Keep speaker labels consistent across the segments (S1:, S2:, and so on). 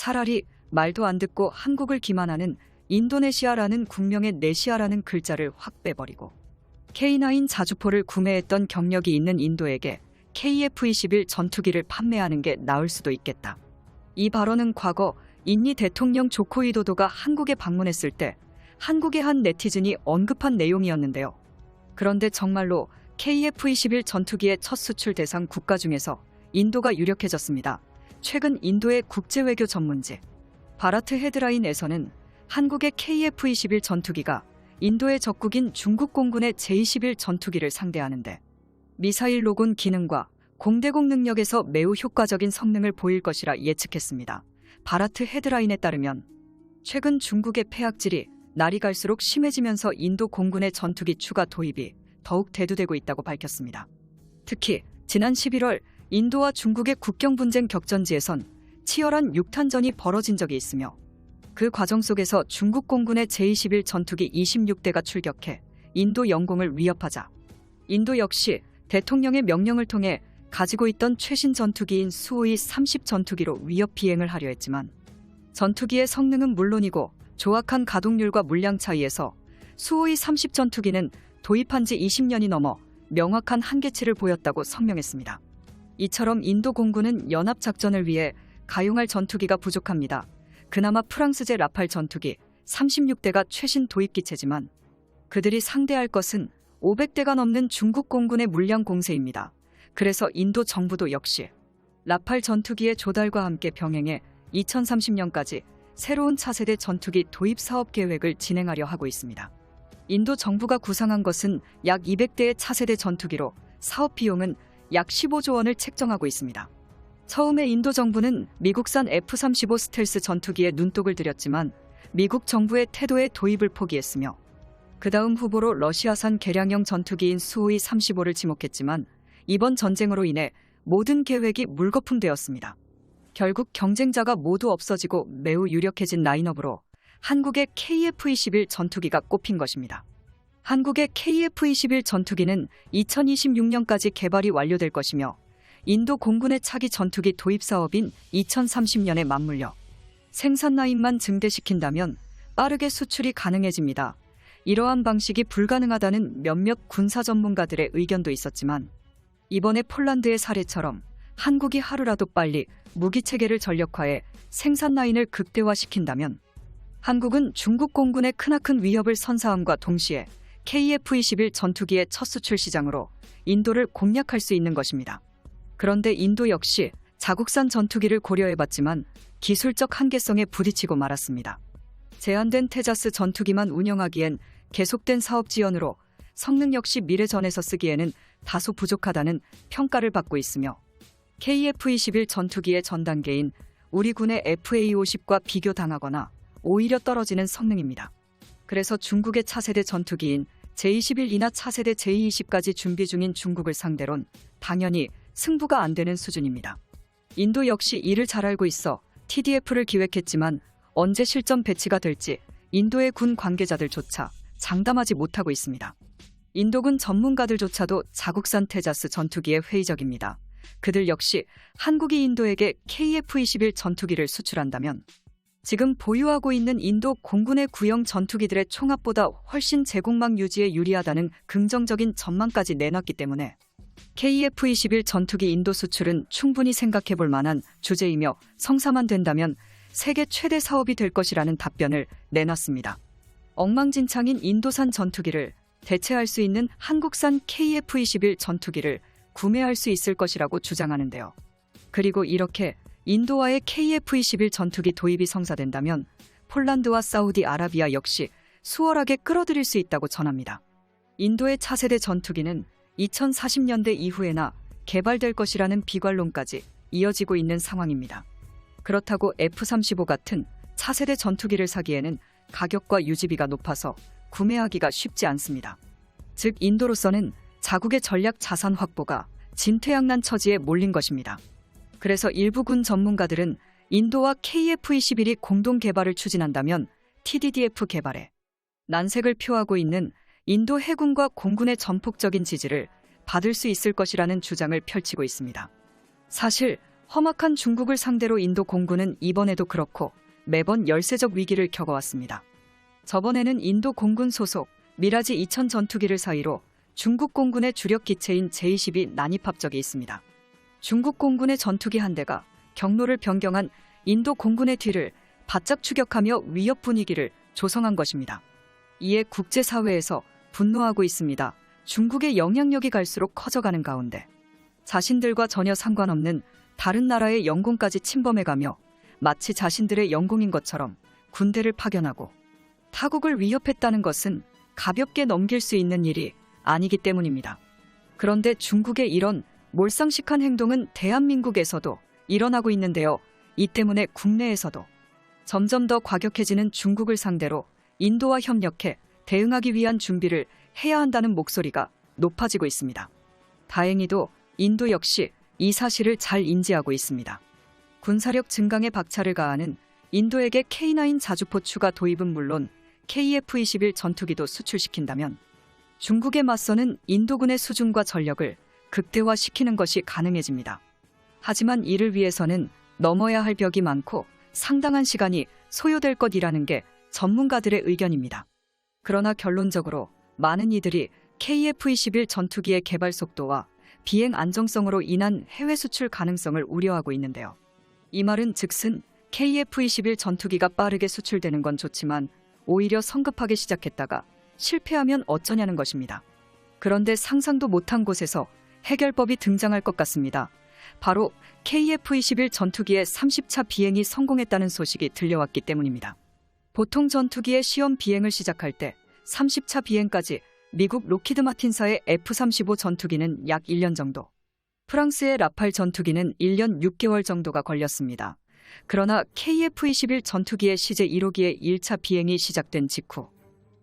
S1: 차라리 말도 안 듣고 한국을 기만하는 인도네시아라는 국명의 네시아라는 글자를 확 빼버리고 K9 자주포를 구매했던 경력이 있는 인도에게 KF-21 전투기를 판매하는 게 나을 수도 있겠다. 이 발언은 과거 인니 대통령 조코 위도도가 한국에 방문했을 때 한국의 한 네티즌이 언급한 내용이었는데요. 그런데 정말로 KF-21 전투기의 첫 수출 대상 국가 중에서 인도가 유력해졌습니다. 최근 인도의 국제외교 전문지 바라트 헤드라인에서는 한국의 KF-21 전투기가 인도의 적국인 중국 공군의 제-21 전투기를 상대하는데 미사일 로곤 기능과 공대공 능력에서 매우 효과적인 성능을 보일 것이라 예측했습니다. 바라트 헤드라인에 따르면 최근 중국의 폐악질이 날이 갈수록 심해지면서 인도 공군의 전투기 추가 도입이 더욱 대두되고 있다고 밝혔습니다. 특히 지난 11월 인도와 중국의 국경 분쟁 격전지에선 치열한 육탄전이 벌어진 적이 있으며 그 과정 속에서 중국 공군의 제-21 전투기 26대가 출격해 인도 영공을 위협하자 인도 역시 대통령의 명령을 통해 가지고 있던 최신 전투기인 수호이 30 전투기로 위협 비행을 하려 했지만 전투기의 성능은 물론이고 조악한 가동률과 물량 차이에서 수호이 30 전투기는 도입한 지 20년이 넘어 명확한 한계치를 보였다고 성명했습니다. 이처럼 인도 공군은 연합 작전을 위해 가용할 전투기가 부족합니다. 그나마 프랑스제 라팔 전투기 36대가 최신 도입 기체지만 그들이 상대할 것은 500대가 넘는 중국 공군의 물량 공세입니다. 그래서 인도 정부도 역시 라팔 전투기의 조달과 함께 병행해 2030년까지 새로운 차세대 전투기 도입 사업 계획을 진행하려 하고 있습니다. 인도 정부가 구상한 것은 약 200대의 차세대 전투기로 사업 비용은 약 15조 원을 책정하고 있습니다. 처음에 인도 정부는 미국산 F-35 스텔스 전투기에 눈독을 들였지만 미국 정부의 태도에 도입을 포기했으며 그 다음 후보로 러시아산 개량형 전투기인 수호이 35를 지목했지만 이번 전쟁으로 인해 모든 계획이 물거품되었습니다. 결국 경쟁자가 모두 없어지고 매우 유력해진 라인업으로 한국의 KF-21 전투기가 꼽힌 것입니다. 한국의 KF-21 전투기는 2026년까지 개발이 완료될 것이며 인도 공군의 차기 전투기 도입 사업인 2030년에 맞물려 생산 라인만 증대시킨다면 빠르게 수출이 가능해집니다. 이러한 방식이 불가능하다는 몇몇 군사 전문가들의 의견도 있었지만 이번에 폴란드의 사례처럼 한국이 하루라도 빨리 무기 체계를 전력화해 생산 라인을 극대화시킨다면 한국은 중국 공군의 크나큰 위협을 선사함과 동시에 KF-21 전투기의 첫 수출 시장으로 인도를 공략할 수 있는 것입니다. 그런데 인도 역시 자국산 전투기를 고려해봤지만 기술적 한계성에 부딪히고 말았습니다. 제한된 테자스 전투기만 운영하기엔 계속된 사업 지연으로 성능 역시 미래전에서 쓰기에는 다소 부족하다는 평가를 받고 있으며 KF-21 전투기의 전 단계인 우리 군의 FA-50과 비교당하거나 오히려 떨어지는 성능입니다. 그래서 중국의 차세대 전투기인 제21 이나 차세대 제20까지 준비 중인 중국을 상대론 당연히 승부가 안 되는 수준입니다. 인도 역시 이를 잘 알고 있어 TDF를 기획했지만 언제 실전 배치가 될지 인도의 군 관계자들조차 장담하지 못하고 있습니다. 인도군 전문가들조차도 자국산 테자스 전투기에 회의적입니다. 그들 역시 한국이 인도에게 KF-21 전투기를 수출한다면 지금 보유하고 있는 인도 공군의 구형 전투기들의 총합보다 훨씬 제공망 유지에 유리하다는 긍정적인 전망까지 내놨기 때문에 KF-21 전투기 인도 수출은 충분히 생각해 볼 만한 주제이며 성사만 된다면 세계 최대 사업이 될 것이라는 답변을 내놨습니다. 엉망진창인 인도산 전투기를 대체할 수 있는 한국산 KF-21 전투기를 구매할 수 있을 것이라고 주장하는데요. 그리고 이렇게 인도와의 KF-21 전투기 도입이 성사된다면 폴란드와 사우디아라비아 역시 수월하게 끌어들일 수 있다고 전합니다. 인도의 차세대 전투기는 2040년대 이후에나 개발될 것이라는 비관론까지 이어지고 있는 상황입니다. 그렇다고 F-35 같은 차세대 전투기를 사기에는 가격과 유지비가 높아서 구매하기가 쉽지 않습니다. 즉 인도로서는 자국의 전략 자산 확보가 진퇴양난 처지에 몰린 것입니다. 그래서 일부 군 전문가들은 인도와 KF-21이 공동 개발을 추진한다면 TDDF 개발에 난색을 표하고 있는 인도 해군과 공군의 전폭적인 지지를 받을 수 있을 것이라는 주장을 펼치고 있습니다. 사실 험악한 중국을 상대로 인도 공군은 이번에도 그렇고 매번 열세적 위기를 겪어왔습니다. 저번에는 인도 공군 소속 미라지 2000 전투기를 사이로 중국 공군의 주력 기체인 제-20이 난입합 적이 있습니다. 중국 공군의 전투기 한 대가 경로를 변경한 인도 공군의 뒤를 바짝 추격하며 위협 분위기를 조성한 것입니다. 이에 국제사회에서 분노하고 있습니다. 중국의 영향력이 갈수록 커져가는 가운데 자신들과 전혀 상관없는 다른 나라의 영공까지 침범해가며 마치 자신들의 영공인 것처럼 군대를 파견하고 타국을 위협했다는 것은 가볍게 넘길 수 있는 일이 아니기 때문입니다. 그런데 중국의 이런 몰상식한 행동은 대한민국에서도 일어나고 있는데요. 이 때문에 국내에서도 점점 더 과격해지는 중국을 상대로 인도와 협력해 대응하기 위한 준비를 해야 한다는 목소리가 높아지고 있습니다. 다행히도 인도 역시 이 사실을 잘 인지하고 있습니다. 군사력 증강에 박차를 가하는 인도에게 K9 자주포 추가 도입은 물론 KF-21 전투기도 수출시킨다면 중국에 맞서는 인도군의 수준과 전력을 극대화시키는 것이 가능해집니다. 하지만 이를 위해서는 넘어야 할 벽이 많고 상당한 시간이 소요될 것이라는 게 전문가들의 의견입니다. 그러나 결론적으로 많은 이들이 KF-21 전투기의 개발 속도와 비행 안정성으로 인한 해외 수출 가능성을 우려하고 있는데요. 이 말은 즉슨 KF-21 전투기가 빠르게 수출되는 건 좋지만 오히려 성급하게 시작했다가 실패하면 어쩌냐는 것입니다. 그런데 상상도 못한 곳에서 해결법이 등장할 것 같습니다. 바로 KF-21 전투기의 30차 비행이 성공했다는 소식이 들려왔기 때문입니다. 보통 전투기의 시험 비행을 시작할 때 30차 비행까지 미국 로키드 마틴사의 F-35 전투기는 약 1년 정도, 프랑스의 라팔 전투기는 1년 6개월 정도가 걸렸습니다. 그러나 KF-21 전투기의 시제 1호기의 1차 비행이 시작된 직후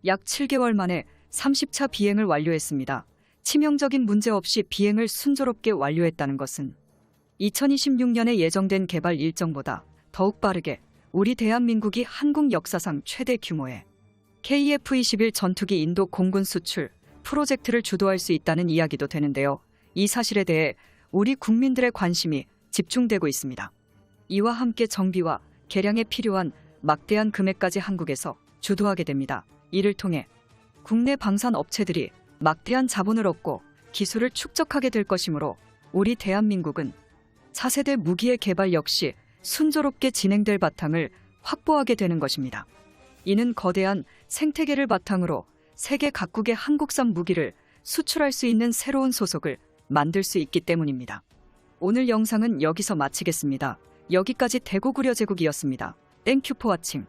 S1: 약 7개월 만에 30차 비행을 완료했습니다. 치명적인 문제 없이 비행을 순조롭게 완료했다는 것은 2026년에 예정된 개발 일정보다 더욱 빠르게 우리 대한민국이 한국 역사상 최대 규모의 KF-21 전투기 인도 공군 수출 프로젝트를 주도할 수 있다는 이야기도 되는데요. 이 사실에 대해 우리 국민들의 관심이 집중되고 있습니다. 이와 함께 정비와 개량에 필요한 막대한 금액까지 한국에서 주도하게 됩니다. 이를 통해 국내 방산 업체들이 막대한 자본을 얻고 기술을 축적하게 될 것이므로 우리 대한민국은 차세대 무기의 개발 역시 순조롭게 진행될 바탕을 확보하게 되는 것입니다. 이는 거대한 생태계를 바탕으로 세계 각국의 한국산 무기를 수출할 수 있는 새로운 소속을 만들 수 있기 때문입니다. 오늘 영상은 여기서 마치겠습니다. 여기까지 대고구려 제국이었습니다. 땡큐 포 와칭.